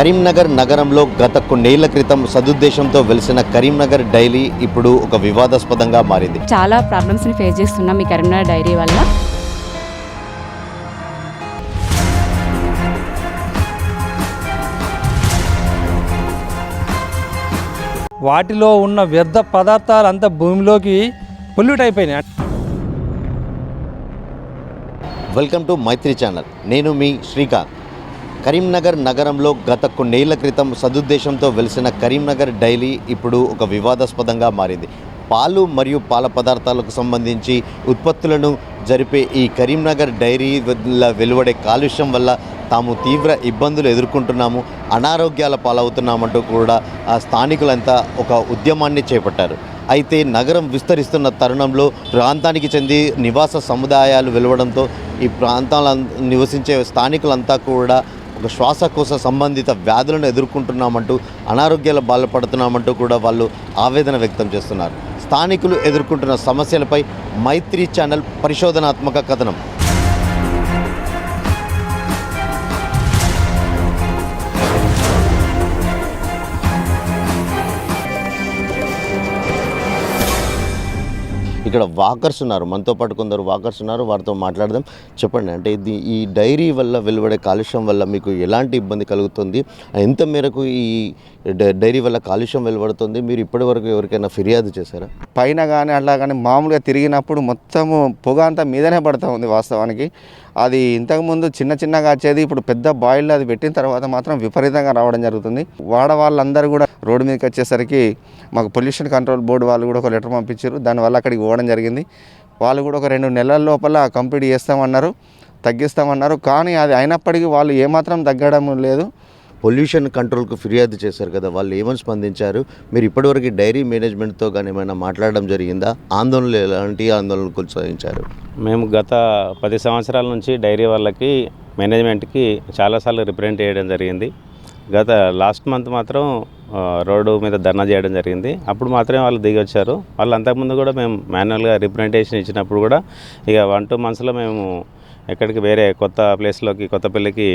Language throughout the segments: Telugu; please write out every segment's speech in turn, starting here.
కరీంనగర్ నగరంలో గత కొన్నేళ్ళ క్రితం సదుద్దేశంతో వెలిసిన కరీంనగర్ డైలీ ఇప్పుడు ఒక వివాదాస్పదంగా మారింది. చాలా ప్రాబ్లమ్స్ని ఫేస్ చేస్తున్నాం మీ కరీంనగర్ డైరీ వల్ల. వాటిలో ఉన్న వ్యర్థ పదార్థాలు అంతా భూమిలోకి పొల్యూట్ అయిపోయినాయి వెల్కమ్ టు మైత్రి ఛానల్. నేను మీ శ్రీకాంత్. కరీంనగర్ నగరంలో గత కొన్నేళ్ళ క్రితం సదుద్దేశంతో వెలిసిన కరీంనగర్ డైలీ ఇప్పుడు ఒక వివాదాస్పదంగా మారింది. పాలు మరియు పాల పదార్థాలకు సంబంధించి ఉత్పత్తులను జరిపే ఈ కరీంనగర్ డైరీ వల్ల వెలువడే కాలుష్యం వల్ల తాము తీవ్ర ఇబ్బందులు ఎదుర్కొంటున్నాము అనారోగ్యాల పాలవుతున్నామంటూ కూడా ఆ స్థానికులంతా ఒక ఉద్యమాన్ని చేపట్టారు. అయితే నగరం విస్తరిస్తున్న తరుణంలో ప్రాంతానికి చెంది నివాస సముదాయాలు వెలువడంతో ఈ ప్రాంతాల నివసించే స్థానికులంతా కూడా ఒక శ్వాసకోశ సంబంధిత వ్యాధులను ఎదుర్కొంటున్నామంటూ అనారోగ్యాల బాధపడుతున్నామంటూ కూడా వాళ్ళు ఆవేదన వ్యక్తం చేస్తున్నారు. స్థానికులు ఎదుర్కొంటున్న సమస్యలపై మైత్రి ఛానల్ పరిశోధనాత్మక కథనం. ఇక్కడ వాకర్స్ ఉన్నారు. మనతో పాటు కొందరు వాకర్స్ ఉన్నారు. వారితో మాట్లాడదాం. చెప్పండి అంటే ఇది ఈ డైరీ వల్ల వెలువడే కాలుష్యం వల్ల మీకు ఎలాంటి ఇబ్బంది కలుగుతుంది? ఎంత మేరకు ఈ డైరీ వల్ల కాలుష్యం వెలువడుతుంది? మీరు ఇప్పటి వరకు ఎవరికైనా ఫిర్యాదు చేశారా? పైన కానీ అట్లా కానీ మామూలుగా తిరిగినప్పుడు మొత్తము పొగ అంతా మీదనే పడుతూ ఉంది వాస్తవానికి. అది ఇంతకుముందు చిన్న చిన్నగా వచ్చేది ఇప్పుడు పెద్ద బాయిల్ అది పెట్టిన తర్వాత మాత్రం విపరీతంగా రావడం జరుగుతుంది. వాడ వాళ్ళందరూ కూడా రోడ్డు మీదకి వచ్చేసరికి మాకు పొల్యూషన్ కంట్రోల్ బోర్డు వాళ్ళు కూడా ఒక లెటర్ పంపించారు. దానివల్ల అక్కడికి పోవడం జరిగింది. వాళ్ళు కూడా ఒక రెండు నెలల లోపల కంప్లీట్ చేస్తామన్నారు తగ్గిస్తామన్నారు. కానీ అది అయినప్పటికీ వాళ్ళు ఏమాత్రం తగ్గడం లేదు. పొల్యూషన్ కంట్రోల్కు ఫిర్యాదు చేశారు కదా వాళ్ళు ఏమని స్పందించారు? మీరు ఇప్పటివరకు డైరీ మేనేజ్మెంట్తో కానీ ఏమైనా మాట్లాడడం జరిగిందా? ఆందోళనలు ఎలాంటి ఆందోళనలు కొనసాగించారు? మేము గత పది సంవత్సరాల నుంచి డైరీ వాళ్ళకి మేనేజ్మెంట్కి చాలాసార్లు రిప్రజెంట్ చేయడం జరిగింది. గత లాస్ట్ మంత్ మాత్రం రోడ్డు మీద ధర్నా చేయడం జరిగింది. అప్పుడు మాత్రమే వాళ్ళు దిగి వచ్చారు వాళ్ళు అంతకుముందు కూడా మేము మాన్యువల్గా రిప్రజెంటేషన్ ఇచ్చినప్పుడు కూడా ఇక వన్ టూ మంత్స్లో మేము ఎక్కడికి వేరే కొత్త ప్లేస్లోకి కొత్తపల్లికి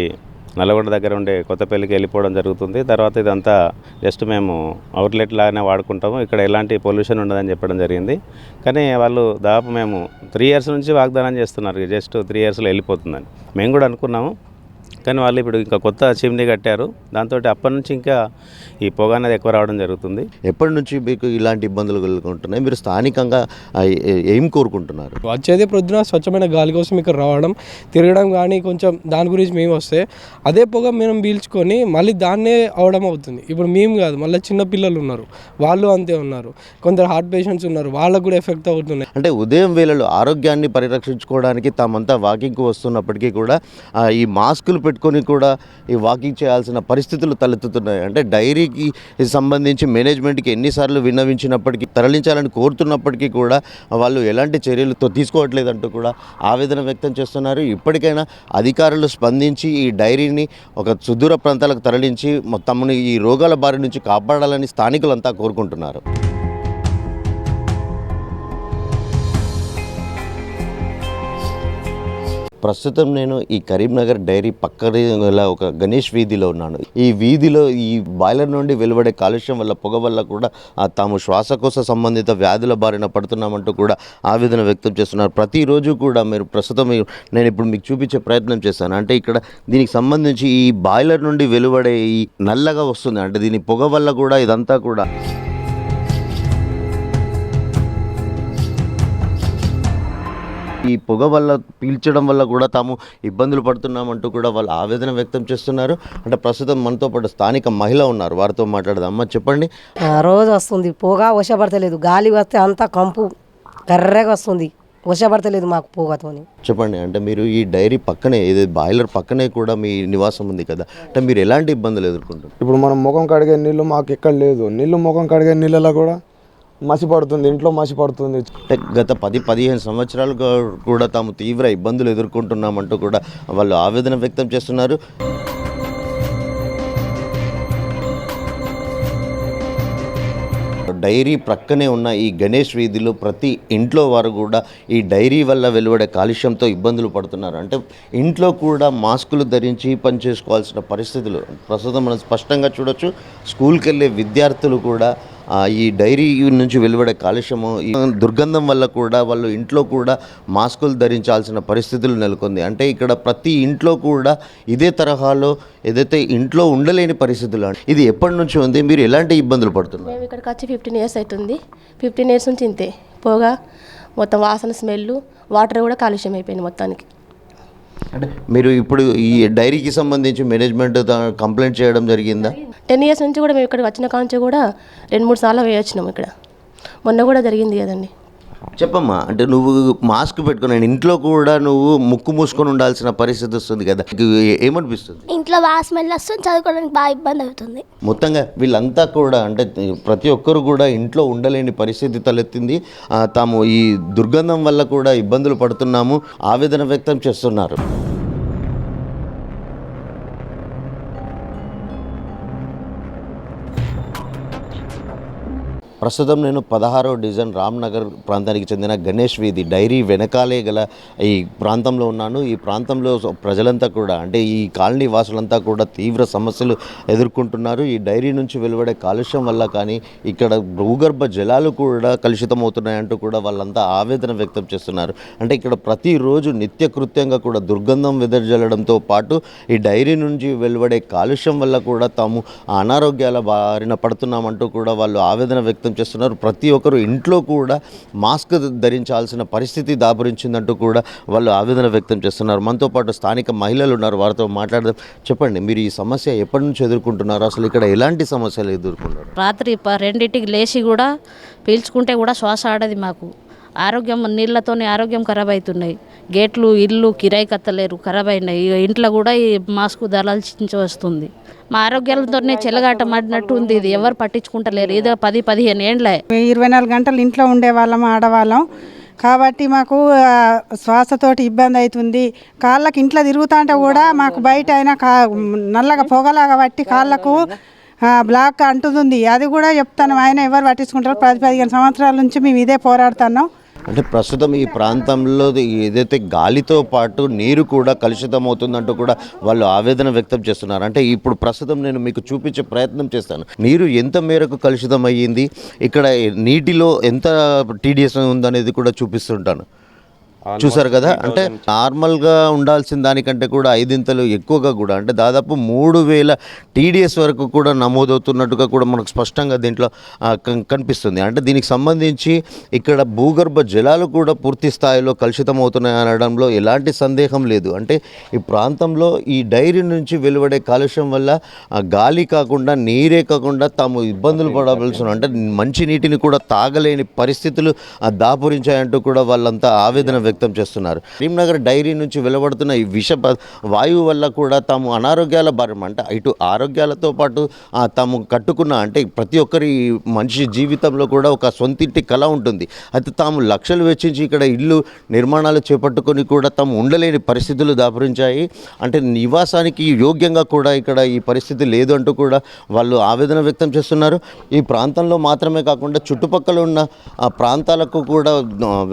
నల్లగొండ దగ్గర ఉండే కొత్తపల్లికి వెళ్ళిపోవడం జరుగుతుంది. తర్వాత ఇదంతా జస్ట్ మేము అవుట్లెట్ లాగానే వాడుకుంటాము. ఇక్కడ ఎలాంటి పొల్యూషన్ ఉండదని చెప్పడం జరిగింది. కానీ వాళ్ళు దాదాపు మేము త్రీ ఇయర్స్ నుంచి వాగ్దానం చేస్తున్నారు. జస్ట్ త్రీ ఇయర్స్లో వెళ్ళిపోతుందని. మేము కూడా అనుకున్నాము. కానీ వాళ్ళు ఇప్పుడు ఇంకా కొత్త చిమ్నీ కట్టారు. దాంతో అప్పటి నుంచి ఇంకా ఈ పొగ అనేది ఎక్కువ రావడం జరుగుతుంది. ఎప్పటి నుంచి మీకు ఇలాంటి ఇబ్బందులు కలుగుకుంటున్నాయి మీరు స్థానికంగా ఏ- కోరుకుంటున్నారు? వచ్చేది ప్రొద్దున స్వచ్ఛమైన గాలి కోసం ఇక్కడ రావడం తిరగడం కానీ కొంచెం దాని గురించి మేము వస్తే అదే పొగ మేము పీల్చుకొని మళ్ళీ దాన్నే అవడం అవుతుంది. ఇప్పుడు మేము కాదు మళ్ళీ చిన్న పిల్లలు ఉన్నారు. వాళ్ళు అంతే ఉన్నారు. కొందరు హార్ట్ పేషెంట్స్ ఉన్నారు. వాళ్ళకు కూడా ఎఫెక్ట్ అవుతున్నాయి. అంటే ఉదయం వేళలో ఆరోగ్యాన్ని పరిరక్షించుకోవడానికి తామంతా వాకింగ్కి వస్తున్నప్పటికీ కూడా ఈ మాస్కులు పెట్టుకొని కూడా ఈ వాకింగ్ చేయాల్సిన పరిస్థితులు తలెత్తుతున్నాయి. అంటే డైరీకి సంబంధించి మేనేజ్మెంట్కి ఎన్నిసార్లు విన్నవించినప్పటికీ తరలించాలని కోరుతున్నప్పటికీ కూడా వాళ్ళు ఎలాంటి చర్యలుతో తీసుకోవట్లేదంటూ కూడా ఆవేదన వ్యక్తం చేస్తున్నారు. ఇప్పటికైనా అధికారులు స్పందించి ఈ డైరీని ఒక సుదూర ప్రాంతాలకు తరలించి తమను ఈ రోగాల బారి నుంచి కాపాడాలని స్థానికులంతా కోరుకుంటున్నారు. ప్రస్తుతం నేను ఈ కరీంనగర్ డైరీ పక్క గల ఒక గణేష్ వీధిలో ఉన్నాను. ఈ వీధిలో ఈ బాయిలర్ నుండి వెలువడే కాలుష్యం వల్ల పొగ వల్ల కూడా తాము శ్వాసకోశ సంబంధిత వ్యాధుల బారిన పడుతున్నామంటూ కూడా ఆవేదన వ్యక్తం చేస్తున్నారు. ప్రతిరోజు కూడా మీరు ప్రస్తుతం నేను ఇప్పుడు మీకు చూపించే ప్రయత్నం చేస్తాను అంటే ఇక్కడ దీనికి సంబంధించి ఈ బాయిలర్ నుండి వెలువడే ఈ నల్లగా వస్తుంది. అంటే దీని పొగ వల్ల కూడా ఇదంతా కూడా ఈ పొగ వల్ల పీల్చడం వల్ల కూడా తాము ఇబ్బందులు పడుతున్నామంటూ కూడా వాళ్ళు ఆవేదన వ్యక్తం చేస్తున్నారు. అంటే ప్రస్తుతం మనతో పాటు స్థానిక మహిళ ఉన్నారు. వారితో మాట్లాడదాం. అమ్మ చెప్పండి. ఆ, రోజు వస్తుంది. పొగ వశపడతలేదు. గాలి వస్తే అంతా కంపు కర్రగా వస్తుంది. వశపడతలేదు మాకు పొగతోని. చెప్పండి. అంటే మీరు ఈ డైరీ పక్కనే ఇది బాయిలర్ పక్కనే కూడా మీ నివాసం ఉంది కదా. అంటే మీరు ఎలాంటి ఇబ్బందులు ఎదుర్కొంటారు ఇప్పుడు మనం ముఖం కడిగే నీళ్ళు మాకు ఎక్కడ లేదు. నీళ్ళు ముఖం కడిగే నీళ్ళలో కూడా మసి పడుతుంది ఇంట్లో మసి పడుతుంది అంటే గత పది పదిహేను సంవత్సరాలుగా కూడా తాము తీవ్ర ఇబ్బందులు ఎదుర్కొంటున్నామంటూ కూడా వాళ్ళు ఆవేదన వ్యక్తం చేస్తున్నారు. డైరీ ప్రక్కనే ఉన్న ఈ గణేష్ వీధిలో ప్రతి ఇంట్లో వారు కూడా ఈ డైరీ వల్ల వెలువడే కాలుష్యంతో ఇబ్బందులు పడుతున్నారు. అంటే ఇంట్లో కూడా మాస్కులు ధరించి పనిచేసుకోవాల్సిన పరిస్థితులు ప్రస్తుతం మనం స్పష్టంగా చూడొచ్చు. స్కూల్కి వెళ్ళే విద్యార్థులు కూడా ఈ డైరీ నుంచి వెలువడే కాలుష్యము దుర్గంధం వల్ల కూడా వాళ్ళు ఇంట్లో కూడా మాస్కులు ధరించాల్సిన పరిస్థితులు నెలకొంది. అంటే ఇక్కడ ప్రతి ఇంట్లో కూడా ఇదే తరహాలో ఏదైతే ఇంట్లో ఉండలేని పరిస్థితులు ఇది ఎప్పటి నుంచి ఉంది? మీరు ఎలాంటి ఇబ్బందులు పడుతున్నారు? మేము ఇక్కడికి వచ్చి ఫిఫ్టీన్ ఇయర్స్ అవుతుంది. ఫిఫ్టీన్ ఇయర్స్ నుంచి ఇంతే. పోగా మొత్తం వాసన స్మెల్ వాటర్ కూడా కాలుష్యం అయిపోయింది మొత్తానికి. అంటే మీరు ఇప్పుడు ఈ డైరీకి సంబంధించి మేనేజ్మెంట్ కంప్లైంట్ చేయడం జరిగిందా? టెన్ ఇయర్స్ నుంచి కూడా మేము ఇక్కడికి వచ్చిన కాంచి కూడా రెండు మూడు సార్లు వేయొచ్చినాము ఇక్కడ. మొన్న కూడా జరిగింది కదండి. చెప్పమ్మా అంటే నువ్వు మాస్క్ పెట్టుకుని ఇంట్లో కూడా నువ్వు ముక్కు మూసుకొని ఉండాల్సిన పరిస్థితి వస్తుంది కదా. ఏమనిపిస్తుంది? ఇంట్లో బాగా స్మెల్ వస్తుంది చదువుకోవడానికి బాగా ఇబ్బంది అవుతుంది. మొత్తంగా వీళ్ళంతా కూడా అంటే ప్రతి ఒక్కరు కూడా ఇంట్లో ఉండలేని పరిస్థితి తలెత్తింది. తాము ఈ దుర్గంధం వల్ల కూడా ఇబ్బందులు పడుతున్నాము ఆవేదన వ్యక్తం చేస్తున్నారు. ప్రస్తుతం నేను పదహారో డివిజన్ రామ్నగర్ ప్రాంతానికి చెందిన గణేష్ వీధి డైరీ వెనకాలే గల ఈ ప్రాంతంలో ఉన్నాను. ఈ ప్రాంతంలో ప్రజలంతా కూడా అంటే ఈ కాలనీ వాసులంతా కూడా తీవ్ర సమస్యలు ఎదుర్కొంటున్నారు. ఈ డైరీ నుంచి వెలువడే కాలుష్యం వల్ల కానీ ఇక్కడ భూగర్భ జలాలు కూడా కలుషితం అవుతున్నాయంటూ కూడా వాళ్ళంతా ఆవేదన వ్యక్తం చేస్తున్నారు. అంటే ఇక్కడ ప్రతిరోజు నిత్యకృత్యంగా కూడా దుర్గంధం వెదజల్లడంతో పాటు ఈ డైరీ నుంచి వెలువడే కాలుష్యం వల్ల కూడా తాము అనారోగ్యాల బారిన పడుతున్నామంటూ కూడా వాళ్ళు ఆవేదన వ్యక్తం చేస్తున్నారు. ప్రతి ఒక్కరు ఇంట్లో కూడా మాస్క్ ధరించాల్సిన పరిస్థితి దాపురించిందంటూ కూడా వాళ్ళు ఆవేదన వ్యక్తం చేస్తున్నారు. మనతో పాటు స్థానిక మహిళలు ఉన్నారు. వారితో మాట్లాడదాం. చెప్పండి మీరు ఈ సమస్య ఎప్పటి నుంచి ఎదుర్కొంటున్నారు? అసలు ఇక్కడ ఎలాంటి సమస్యలు ఎదుర్కొన్నారు? రాత్రి ప- రెండింటికి లేచి కూడా పీల్చుకుంటే కూడా శ్వాస ఆడది మాకు. ఆరోగ్యం నీళ్ళతోనే ఆరోగ్యం ఖరాబ్ అవుతున్నాయి. గేట్లు ఇల్లు కిరాయి కత్తలేరు ఖరాబ్ అయినాయి. ఇక ఇంట్లో కూడా ఈ మాస్క్ దళాల్సించి వస్తుంది. మా ఆరోగ్యాలతోనే చెలగాటమాడినట్టు ఉంది ఇది. ఎవరు పట్టించుకుంటలేరు. ఏదో పది పదిహేను ఏండ్లే. ఇరవై నాలుగు గంటలు ఇంట్లో ఉండేవాళ్ళం ఆడవాళ్ళం. కాబట్టి మాకు శ్వాసతోటి ఇబ్బంది అవుతుంది. కాళ్ళకి ఇంట్లో తిరుగుతుంటే కూడా మాకు బయట అయినా కా నల్లగా పొగలాగా పట్టి కాళ్ళకు బ్లాక్ అంటుతుంది. అది కూడా చెప్తాను. ఆయన ఎవరు పట్టించుకుంటారు పది పదిహేను సంవత్సరాల నుంచి మేము ఇదే పోరాడుతున్నాం. అంటే ప్రస్తుతం ఈ ప్రాంతంలో ఏదైతే గాలితో పాటు నీరు కూడా కలుషితం అవుతుందంటూ కూడా వాళ్ళు ఆవేదన వ్యక్తం చేస్తున్నారు. అంటే ఇప్పుడు ప్రస్తుతం నేను మీకు చూపించే ప్రయత్నం చేస్తాను. నీరు ఎంత మేరకు కలుషితం అయ్యింది ఇక్కడ నీటిలో ఎంత టీడీఎస్ ఉందనేది కూడా చూపిస్తుంటాను. చూసారు కదా? అంటే నార్మల్గా ఉండాల్సిన దానికంటే కూడా ఐదింతలు ఎక్కువగా కూడా అంటే దాదాపు మూడు వేల టీడీఎస్ వరకు కూడా నమోదవుతున్నట్టుగా కూడా మనకు స్పష్టంగా దీంట్లో కనిపిస్తుంది. అంటే దీనికి సంబంధించి ఇక్కడ భూగర్భ జలాలు కూడా పూర్తి స్థాయిలో కలుషితం అవుతున్నాయి అనడంలో ఎలాంటి సందేహం లేదు. అంటే ఈ ప్రాంతంలో ఈ డైరీ నుంచి వెలువడే కాలుష్యం వల్ల గాలి కాకుండా నీరే కాకుండా తాము ఇబ్బందులు పడవలసిన అంటే మంచి నీటిని కూడా తాగలేని పరిస్థితులు దాపురించాయంటూ కూడా వాళ్ళంతా ఆవేదన వ్యక్తం వ్యక్తం చేస్తున్నారు. కరీంనగర్ డైరీ నుంచి వెలువడుతున్న ఈ విష వాయువు వల్ల కూడా తాము అనారోగ్యాల భారం అంటే ఇటు ఆరోగ్యాలతో పాటు తాము కట్టుకున్న అంటే ప్రతి ఒక్కరి మనిషి జీవితంలో కూడా ఒక సొంతింటి కళ ఉంటుంది. అయితే తాము లక్షలు వెచ్చించి ఇక్కడ ఇల్లు నిర్మాణాలు చేపట్టుకొని కూడా తాము ఉండలేని పరిస్థితులు దాపురించాయి. అంటే నివాసానికి యోగ్యంగా కూడా ఇక్కడ ఈ పరిస్థితి లేదు అంటూ కూడా వాళ్ళు ఆవేదన వ్యక్తం చేస్తున్నారు. ఈ ప్రాంతంలో మాత్రమే కాకుండా చుట్టుపక్కల ఉన్న ఆ ప్రాంతాలకు కూడా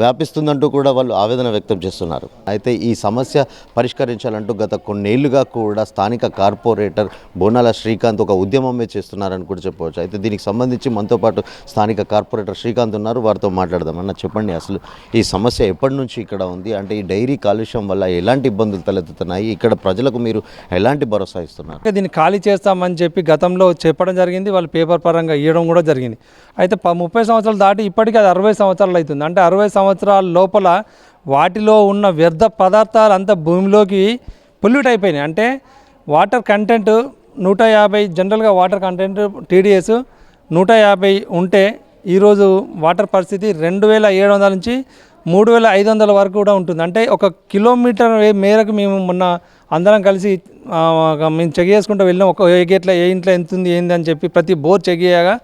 వ్యాపిస్తుందంటూ కూడా వాళ్ళు ఆవేదన వ్యక్తం చేస్తున్నారు. అయితే ఈ సమస్య పరిష్కరించాలంటూ గత కొన్నేళ్ళుగా కూడా స్థానిక కార్పొరేటర్ బోనాల శ్రీకాంత్ ఒక ఉద్యమమే చేస్తున్నారని కూడా చెప్పవచ్చు. అయితే దీనికి సంబంధించి మనతో పాటు స్థానిక కార్పొరేటర్ శ్రీకాంత్ ఉన్నారు. వారితో మాట్లాడదాం అన్న చెప్పండి అసలు ఈ సమస్య ఎప్పటి నుంచి ఇక్కడ ఉంది? అంటే ఈ డైరీ కాలుష్యం వల్ల ఎలాంటి ఇబ్బందులు తలెత్తుతున్నాయి? ఇక్కడ ప్రజలకు మీరు ఎలాంటి భరోసా ఇస్తున్నారు? దీన్ని ఖాళీ చేస్తామని చెప్పి గతంలో చెప్పడం జరిగింది. వాళ్ళు పేపర్ పరంగా ఇవ్వడం కూడా జరిగింది. అయితే ప- ముప్పై సంవత్సరాలు దాటి ఇప్పటికీ అది అరవై సంవత్సరాలు అవుతుంది. అంటే అరవై సంవత్సరాల లోపల వాటిలో ఉన్న వ్యర్థ పదార్థాలు అంతా భూమిలోకి పొల్యూట్ అయిపోయినాయి. అంటే వాటర్ కంటెంట్ నూట యాభై జనరల్గా వాటర్ కంటెంట్ టీడీఎస్ నూట యాభై ఉంటే ఈరోజు వాటర్ పరిస్థితి రెండు వేల ఏడు వందల నుంచి మూడు వేల ఐదు వందల వరకు కూడా ఉంటుంది. అంటే ఒక కిలోమీటర్ మేరకు మేము మొన్న అందరం కలిసి మేము చెక్ చేసుకుంటూ వెళ్ళినాం. ఒక ఏ ఏ ఇంట్లో ఎంత ఉంది ఏంది అని చెప్పి ప్రతి బోర్ చెక్ చేయగా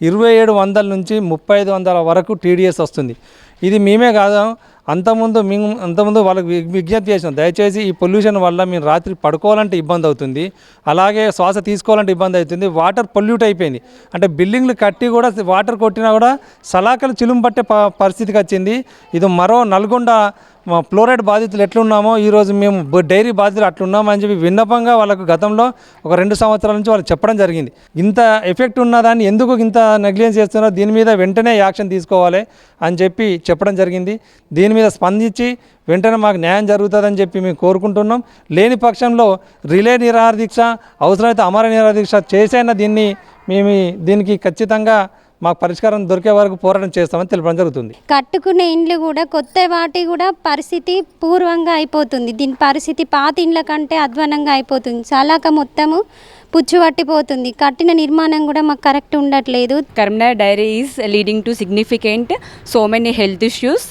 ఇరవై ఏడు వందల నుంచి ముప్పై ఐదు వందల వరకు టీడీఎస్ వస్తుంది. ఇది మేమే కాదు అంతకుముందు మేము అంతకుముందు వాళ్ళకి వి- విజ్ఞప్తి చేసినాం. దయచేసి ఈ పొల్యూషన్ వల్ల మేము రాత్రి పడుకోవాలంటే ఇబ్బంది అవుతుంది. అలాగే శ్వాస తీసుకోవాలంటే ఇబ్బంది అవుతుంది. వాటర్ పొల్యూట్ అయిపోయింది. అంటే బిల్డింగ్లు కట్టి కూడా వాటర్ కొట్టినా కూడా సలాకలు చిలుము పట్టే ప- పరిస్థితికి వచ్చింది. ఇది మరో నల్గొండ ఫ్లోరైడ్ బాధితులు ఎట్లున్నామో ఈరోజు మేము డైరీ బాధితులు అట్లున్నామని చెప్పి విన్నపంగా వాళ్ళకు గతంలో ఒక రెండు సంవత్సరాల నుంచి వాళ్ళు చెప్పడం జరిగింది. ఇంత ఎఫెక్ట్ ఉన్నదాన్ని ఎందుకు ఇంత నెగ్లిజెన్స్ చేస్తున్నారో దీని మీద వెంటనే యాక్షన్ తీసుకోవాలి అని చెప్పి చెప్పడం జరిగింది. దీని మీద స్పందించి వెంటనే మాకు న్యాయం జరుగుతుందని చెప్పి మేము కోరుకుంటున్నాం. లేని పక్షంలో రిలే నిరాహార దీక్ష అవసరమైతే అమర నిరాహార దీక్ష చేసైనా దీన్ని మేము దీనికి ఖచ్చితంగా మాకు పరిష్కారం దొరికే వరకు పోరాటం చేస్తామని తెలపడం జరుగుతుంది. కట్టుకునే ఇండ్లు కూడా కొత్త వాటి కూడా పరిస్థితి పూర్వంగా అయిపోతుంది. దీని పరిస్థితి పాత ఇండ్ల కంటే అధ్వానంగా అయిపోతుంది. సలాక మొత్తము పుచ్చు పట్టిపోతుంది కట్టిన నిర్మాణం కూడా మాకు కరెక్ట్ ఉండట్లేదు. Karimnagar dairy is leading to significant so many health issues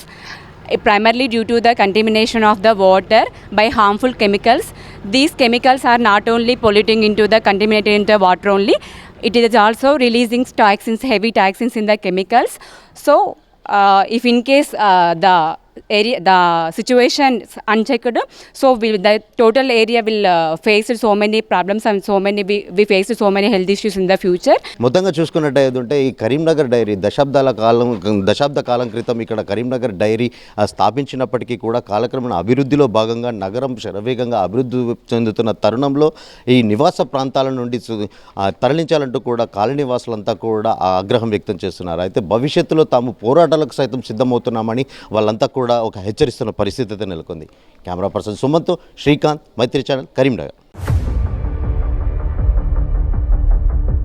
primarily due to the contamination of the water by harmful chemicals. These chemicals are not only polluting into the contaminated into the water only, it is also releasing toxins, heavy toxins in the chemicals. So, uh, if in case uh, the area, the situation is unchecked, so the the total area will uh, face so many problems and so many we, we face so many health issues in the future. మొత్తంగా చూసుకున్నట్టయితే ఈ కరీంనగర్ డైరీ దశాబ్దాల కాలం దశాబ్ద కాలం క్రితం ఇక్కడ కరీంనగర్ డైరీ స్థాపించినప్పటికీ కూడా కాలక్రమేణ అభివృద్ధిలో భాగంగా నగరం శరవేగంగా అభివృద్ధి చెందుతున్న తరుణంలో ఈ నివాస ప్రాంతాల నుండి సు- తరలించాలంటూ కూడా కాలనీవాసులంతా కూడా ఆగ్రహం వ్యక్తం చేస్తున్నారు అయితే భవిష్యత్తులో తాము పోరాటాలకు సైతం సిద్ధమవుతున్నామని వాళ్ళంతా కూడా కూడా ఒక హెచ్చరిస్తున్న పరిస్థితి అయితే నెలకొంది. Camera person Sumanth Srikanth Maitri channel Karimnagar.